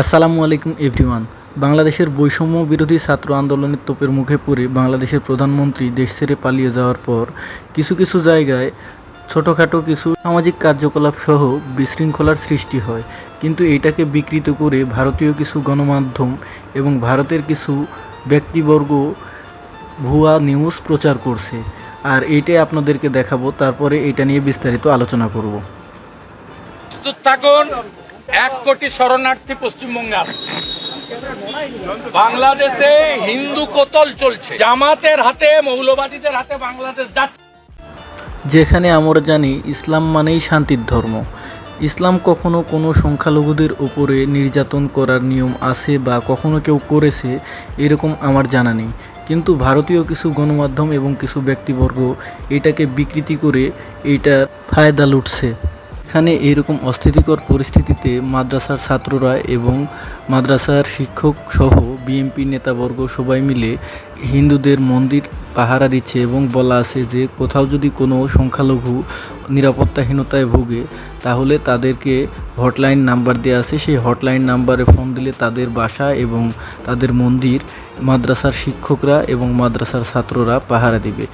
আসসালামু আলাইকুম এভরিওয়ান। বাংলাদেশের বৈষম্য বিরোধী ছাত্র আন্দোলনের তোপের মুখে পড়ে বাংলাদেশের প্রধানমন্ত্রী দেশ ছেড়ে পালিয়ে যাওয়ার পর কিছু কিছু জায়গায় ছোটোখাটো কিছু সামাজিক কার্যকলাপ সহ বিশৃঙ্খলার সৃষ্টি হয়। কিন্তু এটাকে বিকৃত করে ভারতীয় কিছু গণমাধ্যম এবং ভারতের কিছু ব্যক্তিবর্গ ভুয়া নিউজ প্রচার করছে। আর এইটাই আপনাদেরকে দেখাবো, তারপরে এটা নিয়ে বিস্তারিত আলোচনা করব। থাকুন। এক কোটি শরণার্থী পশ্চিমবঙ্গে আসছে বাংলাদেশে হিন্দু কোতল চলছে। জামাতের হাতে, মৌলবাদীদের হাতে বাংলাদেশ যাচ্ছে। যেখানে আমরা জানি ইসলাম মানেই শান্তির ধর্ম। ইসলাম কখনো কোনো সংখ্যালঘুদের উপরে নির্যাতন করার নিয়ম আছে বা কখনো কেউ করেছে, এরকম আমার জানা নেই। কিন্তু ভারতীয় কিছু গণমাধ্যম এবং কিছু ব্যক্তিবর্গ এটাকে বিকৃতি করে এইটার ফায়দা লুটছে। এখানে এরকম অস্থিতিকর পরিস্থিতিতে মাদ্রাসার ছাত্ররা এবং মাদ্রাসার শিক্ষক সহ বিএনপি নেতাবর্গ সবাই মিলে হিন্দুদের মন্দির পাহারা দিচ্ছে এবং বলা আছে যে কোথাও যদি কোনো সংখ্যালঘু নিরাপত্তাহীনতায় ভোগে, তাহলে তাদেরকে হটলাইন নাম্বার দেওয়া আছে। সেই হটলাইন নাম্বারে ফোন দিলে তাদের বাসা এবং তাদের মন্দির মাদ্রাসার শিক্ষকরা এবং মাদ্রাসার ছাত্ররা পাহারা দিবে।